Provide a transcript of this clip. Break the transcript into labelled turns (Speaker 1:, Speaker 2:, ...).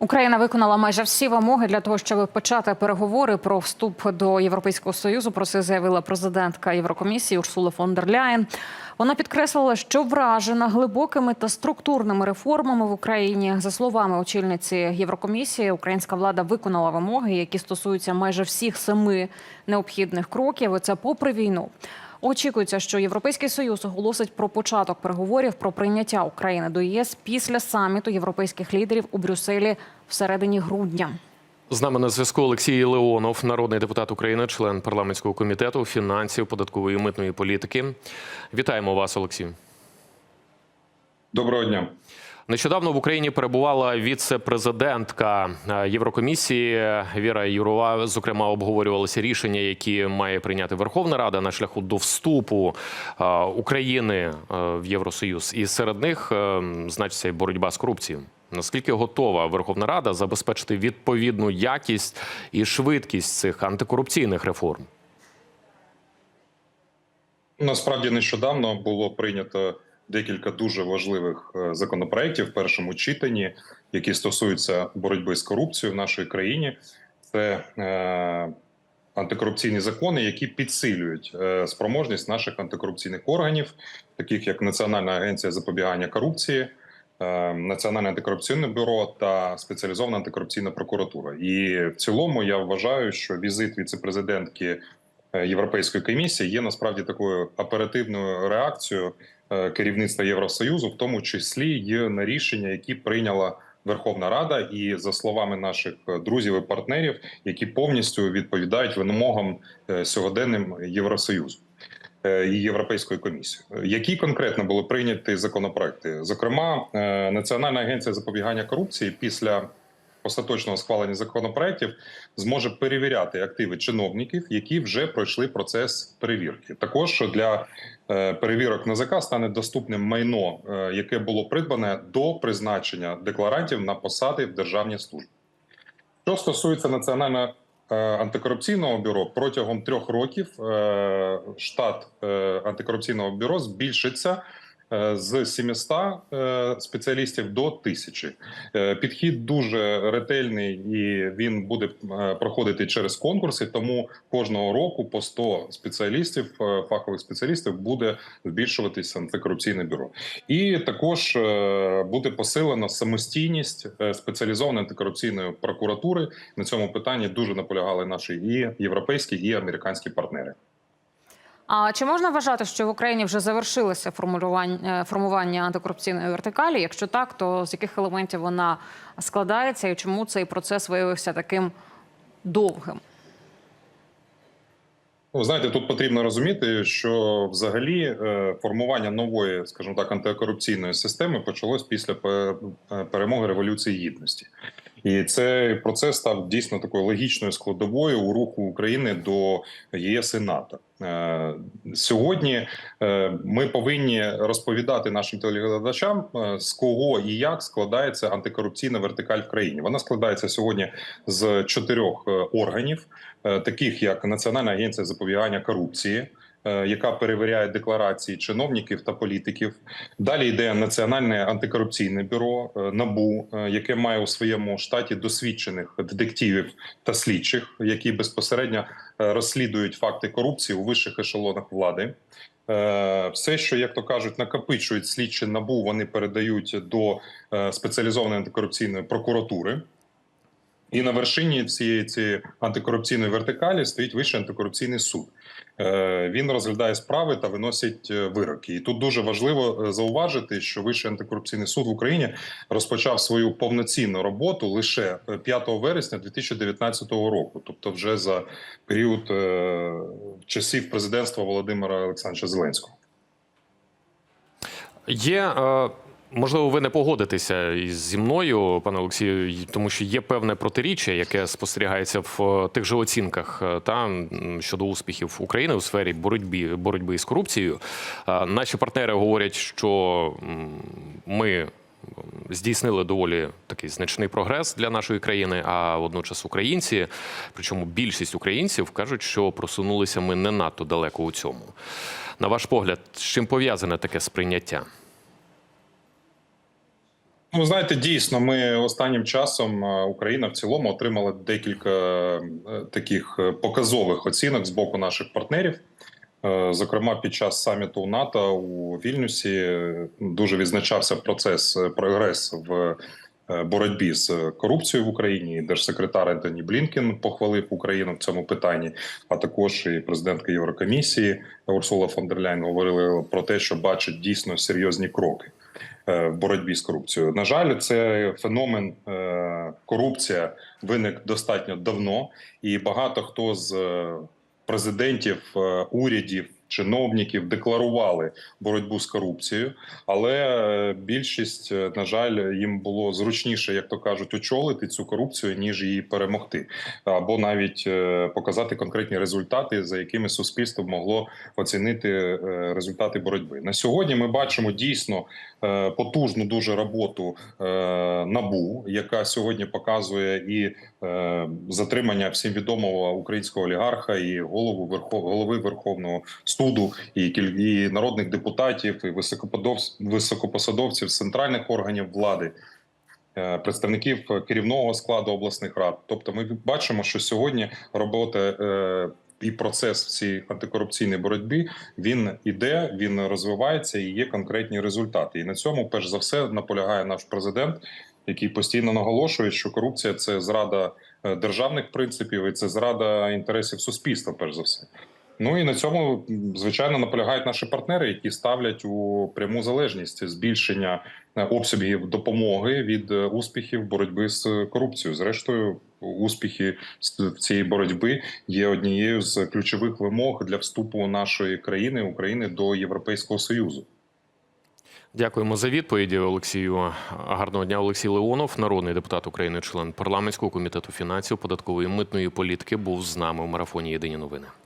Speaker 1: Україна виконала майже всі вимоги для того, щоб почати переговори про вступ до Європейського союзу. Про це заявила президентка Єврокомісії Урсула фон дер Ляєн. Вона підкреслила, що вражена глибокими та структурними реформами в Україні. За словами очільниці Єврокомісії, українська влада виконала вимоги, які стосуються майже всіх семи необхідних кроків. Це попри війну. Очікується, що Європейський союз оголосить про початок переговорів про прийняття України до ЄС після саміту європейських лідерів у Брюсселі всередині грудня.
Speaker 2: З нами на зв'язку Олексій Леонов, народний депутат України, член парламентського комітету фінансів, податкової і митної політики. Вітаємо вас, Олексію.
Speaker 3: Доброго дня.
Speaker 2: Нещодавно в Україні перебувала віце-президентка е, Єврокомісії Віра Юрова. Зокрема, обговорювалися рішення, які має прийняти Верховна Рада на шляху до вступу е, України е, в Євросоюз. І серед них значиться боротьба з корупцією. Наскільки готова Верховна Рада забезпечити відповідну якість і швидкість цих антикорупційних реформ?
Speaker 3: Насправді нещодавно було прийнято декілька дуже важливих е, законопроєктів в першому читанні, які стосуються боротьби з корупцією в нашій країні. Це е, антикорупційні закони, які підсилюють е, спроможність наших антикорупційних органів, таких як Національна агенція запобігання корупції. е, Національне антикорупційне бюро та спеціалізована антикорупційна прокуратура, і в цілому я вважаю, що візит віцепрезидентки е, Європейської комісії є насправді такою оперативною реакцією керівництва Євросоюзу, в тому числі є на рішення, які прийняла Верховна Рада, і за словами наших е, друзів і партнерів, які повністю відповідають вимогам е, сьогоденним Євросоюзу. е, І Європейської комісії, які конкретно були прийняті законопроекти, зокрема, е, Національна агенція запобігання корупції після остаточного схвалення законопроектів зможе перевіряти активи чиновників, які вже пройшли процес перевірки. Також для е, перевірок НАЗК стане доступним майно, е, яке було придбане до призначення декларантів на посади в державній службі. Що стосується національного е, антикорупційного бюро, протягом трьох років штат антикорупційного бюро збільшиться. Е, З 700 е, спеціалістів до 1000. Е, Підхід дуже ретельний і він буде проходити через конкурси. Тому кожного року по 100 спеціалістів, фахових спеціалістів, буде збільшуватися антикорупційне бюро. І також буде посилена самостійність спеціалізованої антикорупційної прокуратури. На цьому питанні дуже наполягали наші і європейські, і американські партнери.
Speaker 1: А чи можна вважати, що в Україні вже завершилося формулювання формування антикорупційної вертикалі? Якщо так, то з яких елементів вона складається і чому цей процес виявився таким довгим?
Speaker 3: Ну, знаєте, тут потрібно розуміти, що взагалі е, формування нової, скажімо так, антикорупційної системи почалось після е, перемоги революції гідності, і цей процес став дійсно такою логічною складовою у руху України до ЄС і НАТО. Е, Сьогодні е, ми повинні розповідати нашим телеглядачам, е, з кого і як складається антикорупційна вертикаль в країні. Вона складається сьогодні з чотирьох органів, таких як Національна агенція запобігання корупції. Е, Яка перевіряє декларації чиновників та політиків. Далі йде Національне антикорупційне бюро е, НАБУ, е, яке має у своєму штаті досвідчених детективів та слідчих, які безпосередньо розслідують факти корупції у вищих ешелонах влади. Все, що як то кажуть, накопичують слідчі набу, вони передають до спеціалізованої антикорупційної прокуратури. І на вершині всієї цієї антикорупційної вертикалі стоїть Вищий антикорупційний суд. Е, Він розглядає справи та виносить е, вироки. І тут дуже важливо е, зауважити, що Вищий антикорупційний суд в Україні розпочав свою повноцінну роботу лише е, 5 вересня 2019 року, тобто вже за період часів президентства Володимира Олександровича Зеленського.
Speaker 2: Є можливо, ви не погодитеся зі мною, пане Олексію, тому що є певне протиріччя, яке спостерігається в е, тих же оцінках е, та щодо успіхів України у сфері боротьби боротьби з корупцією. Е, Наші партнери говорять, що ми. Здійснили доволі такий значний прогрес для нашої країни. А водночас українці, причому більшість українців, кажуть, що просунулися ми не надто далеко у цьому. На ваш погляд, з чим пов'язане таке сприйняття?
Speaker 3: Ну, знаєте, дійсно, ми останнім часом е, Україна в цілому отримала декілька е, таких е, показових оцінок з боку наших партнерів. Зокрема, під час саміту НАТО у Вільнюсі дуже відзначався процес прогрес в боротьбі з корупцією в Україні. Держсекретар Ентоні Блінкен похвалив Україну в цьому питанні. А також і президентка Єврокомісії Урсула фон дер Ляйн говорили про те, що бачить дійсно серйозні кроки в боротьбі з корупцією. На жаль, це феномен е, корупція виник достатньо давно, і багато хто з е, президентів, е, урядів. Чиновників декларували боротьбу з корупцією, але е, більшість, е, на жаль, їм було зручніше, як то кажуть, очолити цю корупцію ніж її перемогти, або навіть е, показати конкретні результати, за якими суспільство могло оцінити результати боротьби. На сьогодні ми бачимо дійсно потужну дуже роботу набу, яка сьогодні показує і затримання всім відомого українського олігарха, і голову голови Верховного суду, і кіль... і народних депутатів, і високопосадовців центральних органів влади. е, Представників керівного складу обласних рад, тобто, ми бачимо, що сьогодні робота е, і процес в цій антикорупційній боротьбі він іде, він розвивається і є конкретні результати. І на цьому, перш за все, наполягає наш президент, який постійно наголошує, що корупція це зрада е, державних принципів і це зрада інтересів суспільства, перш за все. Ну і на цьому звичайно наполягають наші партнери, які ставлять у пряму залежність збільшення е, обсягів допомоги від е, успіхів боротьби з корупцією. Зрештою, успіхи в цій є однією з ключових вимог для вступу нашої країни України до Європейського союзу.
Speaker 2: Дякуємо за відповіді, Олексію. Гарного дня, Олексій Леонов, народний депутат України, член парламентського комітету фінансів, податкової митної політики, був з нами у марафоні Єдині новини.